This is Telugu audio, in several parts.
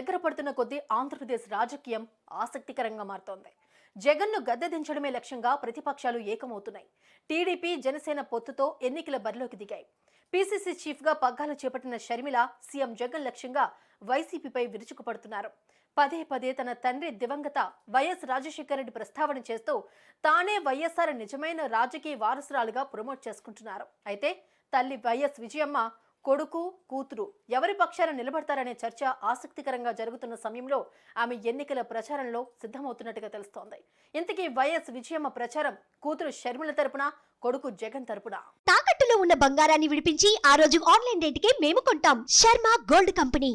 దగ్గర పడుతున్న కొద్దీ ఆంధ్రప్రదేశ్ రాజకీయం ఆసక్తికరంగా మారుతోంది. జగన్ను గద్దె దించడమే లక్ష్యంగా ప్రతిపక్షాలు ఏకమవుతున్నాయి. టీడీపీ జనసేన పొత్తుతో ఎన్నికల బరిలోకి దిగాయి. పీసీసీ చీఫ్గా పగ్గాలు చేపట్టిన షర్మిల సీఎం జగన్ లక్ష్యంగా వైసీపీపై విరుచుకుపడుతున్నారు. పదే పదే తన తండ్రి దివంగత వైఎస్ రాజశేఖర రెడ్డి ప్రస్తావన చేస్తూ తానే వైఎస్ఆర్ నిజమైన రాజకీయ వారసురాలుగా ప్రమోట్ చేసుకుంటున్నారు. అయితే తల్లి వైఎస్ విజయమ్మ కొడుకు కూతురు ఎవరి పక్షాన నిలబడతారనే చర్చ ఆసక్తికరంగా జరుగుతున్న సమయంలో ఆమె ఎన్నికల ప్రచారంలో సిద్ధమవుతున్నట్టుగా తెలుస్తోంది. ఇంతకీ వైఎస్ విజయమ్మ ప్రచారం కూతురు షర్మిల తరపున కొడుకు జగన్ తరపున? తాకట్టులో ఉన్న బంగారాన్ని విడిపించి ఆ రోజు ఆన్లైన్ రేటుకే మేము కొంటాం. Sharma gold company.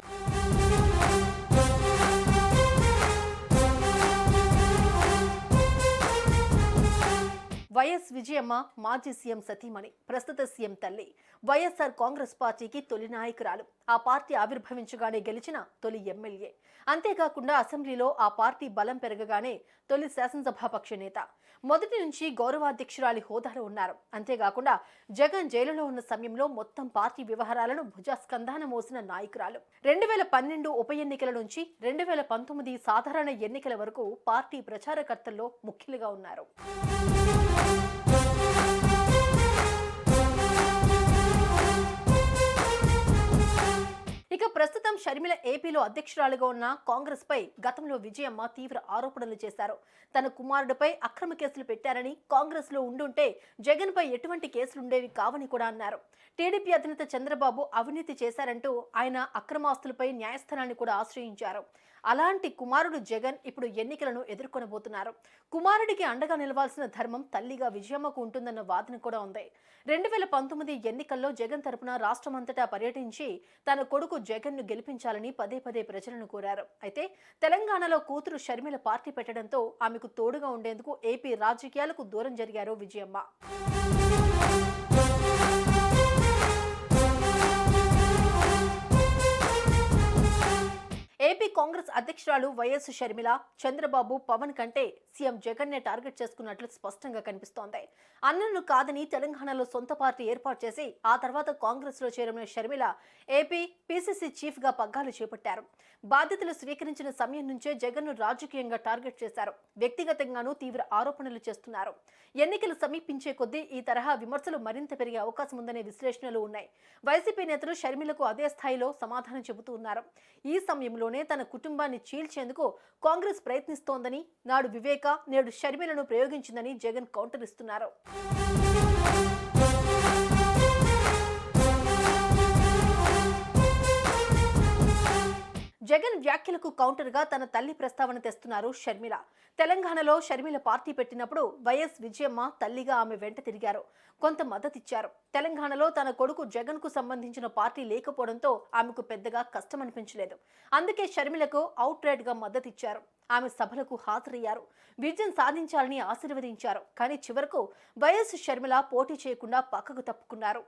YS Vijayamma మాజీ సీఎం సతీమణి ప్రస్తుత సీఎం తల్లి. వైఎస్ఆర్ కాంగ్రెస్ పార్టీకి తొలి నాయకురాలు. ఆ పార్టీ ఆవిర్భవించగానే గెలిచిన తొలి ఎమ్మెల్యే. అంతేకాకుండా అసెంబ్లీలో ఆ పార్టీ బలం పెరగగానే తొలి శాసనసభాపక్ష నేత. మొదటి నుంచి గౌరవాధ్యక్షురాలి హోదాలో ఉన్నారు. అంతేకాకుండా జగన్ జైలులో ఉన్న సమయంలో మొత్తం పార్టీ వ్యవహారాలను భుజాస్కంధాన మోసిన నాయకురాలు. రెండు వేల పన్నెండు ఉప ఎన్నికల నుంచి రెండు వేల పంతొమ్మిది సాధారణ ఎన్నికల వరకు పార్టీ ప్రచారకర్తల్లో ముఖ్యులుగా ఉన్నారు. ఇక ప్రస్తుతం షర్మిల ఏపీలో అధ్యక్షురాలుగా ఉన్న కాంగ్రెస్ పై గతంలో విజయమ్మ తీవ్ర ఆరోపణలు చేశారు. తన కుమారుడిపై అక్రమ కేసులు పెట్టారని కాంగ్రెస్లో ఉండుంటే జగన్ పై ఎటువంటి కేసులు ఉండేవి కావని కూడా అన్నారు. టీడీపీ అధినేత చంద్రబాబు అవినీతి చేశారంటూ ఆయన అక్రమాస్తులపై న్యాయస్థానాన్ని కూడా ఆశ్రయించారు. అలాంటి కుమారుడు జగన్ ఇప్పుడు ఎన్నికలను ఎదుర్కొనబోతున్నారు. కుమారుడికి అండగా నిలవాల్సిన ధర్మం తల్లిగా విజయమ్మకు ఉంటుందన్న వాదన కూడా ఉంది. రెండు వేల పంతొమ్మిది ఎన్నికల్లో జగన్ తరపున రాష్ట్రమంతటా పర్యటించి తన కొడుకు జగన్ను గెలిపించాలని పదే పదే ప్రజలను కోరారు. అయితే తెలంగాణలో కూతురు షర్మిల పార్టీ పెట్టడంతో ఆమెకు తోడుగా ఉండేందుకు ఏపీ రాజకీయాలకు దూరం జరిగారు విజయమ్మ. ఏపీ కాంగ్రెస్ అధ్యక్షురాలు వైఎస్ షర్మిల చంద్రబాబు పవన్ కంటే సీఎం జగన్ నే టార్గెట్ చేసుకున్నట్లు స్పష్టంగా కనిపిస్తోంది. అన్నను కాదని తెలంగాణలో సొంత పార్టీ ఏర్పాటు చేసి ఆ తర్వాత కాంగ్రెస్లో చేరిన షర్మిల ఏపీ పీసీసీ చీఫ్గా పగ్గాలు చేపట్టారు. బాధ్యతలు స్వీకరించిన సమయం నుంచే జగన్ను రాజకీయంగా టార్గెట్ చేశారు. వ్యక్తిగతంగానూ తీవ్ర ఆరోపణలు చేస్తున్నారు. ఎన్నికలు సమీపించే కొద్దీ ఈ తరహా విమర్శలు మరింత పెరిగే అవకాశం ఉందనే విశ్లేషణలు ఉన్నాయి. వైసీపీ నేతలు షర్మిలకు అదే స్థాయిలో సమాధానం చెబుతూ ఉన్నారు. ఈ సమయంలోనే తన కుటుంబాన్ని చీల్చేందుకు కాంగ్రెస్ ప్రయత్నిస్తోందని నాడు వివేక నేడు షర్మిలను ప్రయోగించిందని జగన్ కౌంటర్ ఇస్తున్నారు. జగన్ వ్యాఖ్యలకు కౌంటర్గా తన తల్లి ప్రస్తావన తెస్తున్నారు షర్మిల. తెలంగాణలో షర్మిల పార్టీ పెట్టినప్పుడు వైఎస్ విజయమ్మ తల్లిగా ఆమె వెంట తిరిగారు. కొంత మద్దతిచ్చారు. తెలంగాణలో తన కొడుకు జగన్కు సంబంధించిన పార్టీ లేకపోవడంతో ఆమెకు పెద్దగా కష్టం అనిపించలేదు అందుకే షర్మిలకు అవుట్ రైట్గా మద్దతిచ్చారు. ఆమె సభలకు హాజరయ్యారు. విజయం సాధించాలని ఆశీర్వదించారు. కానీ చివరకు వైఎస్ షర్మిల పోటీ చేయకుండా పక్కకు తప్పుకున్నారు.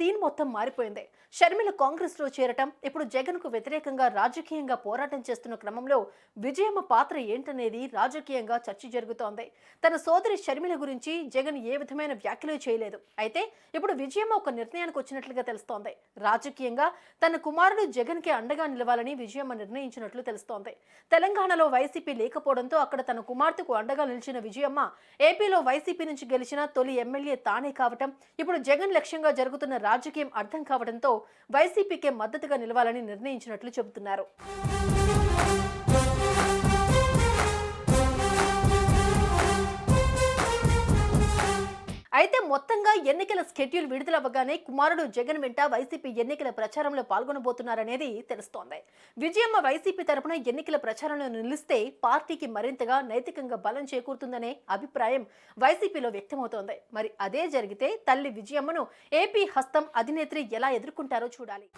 సీన్ మొత్తం మారిపోయింది. షర్మిల కాంగ్రెస్లో చేరటం ఇప్పుడు జగన్కు వ్యతిరేకంగా రాజకీయంగా పోరాటం చేస్తున్న క్రమంలో విజయమ్మ పాత్ర ఏంటనేది రాజకీయంగా చర్చ జరుగుతోంది. తన సోదరి షర్మిల గురించి జగన్ ఏ విధమైన వ్యాఖ్యలు చేయలేదు. అయితే ఇప్పుడు విజయమ్మ ఒక నిర్ణయానికి వచ్చినట్లుగా తెలుస్తోంది. రాజకీయంగా తన కుమారుడు జగన్కి అండగా నిలవాలని విజయమ్మ నిర్ణయించినట్లు తెలుస్తోంది. తెలంగాణలో వైసీపీ లేకపోవడంతో అక్కడ తన కుమార్తెకు అండగా నిలిచిన విజయమ్మ ఏపీలో వైసీపీ నుంచి గెలిచిన తొలి ఎమ్మెల్యే తానే కావటం ఇప్పుడు జగన్ లక్ష్యంగా జరుగుతున్న రాజకీయం అర్థం కావడంతో వైసీపీకే మద్దతుగా నిలవాలని నిర్ణయించినట్లు చెబుతున్నారు. అయితే మొత్తంగా ఎన్నికల స్కెడ్యూల్ విడుదలవ్వగానే కుమారుడు జగన్ వెంట వైసీపీ ఎన్నికల ప్రచారంలో పాల్గొనబోతున్నారనేది తెలుస్తోంది. విజయమ్మ వైసీపీ తరపున ఎన్నికల ప్రచారంలో నిలిస్తే పార్టీకి మరింతగా నైతికంగా బలం చేకూరుతుందనే అభిప్రాయం వైసీపీలో వ్యక్తమవుతోంది. మరి అదే జరిగితే తల్లి విజయమ్మను ఏపీ హస్తం అధినేత్రి ఎలా ఎదుర్కొంటారో చూడాలి.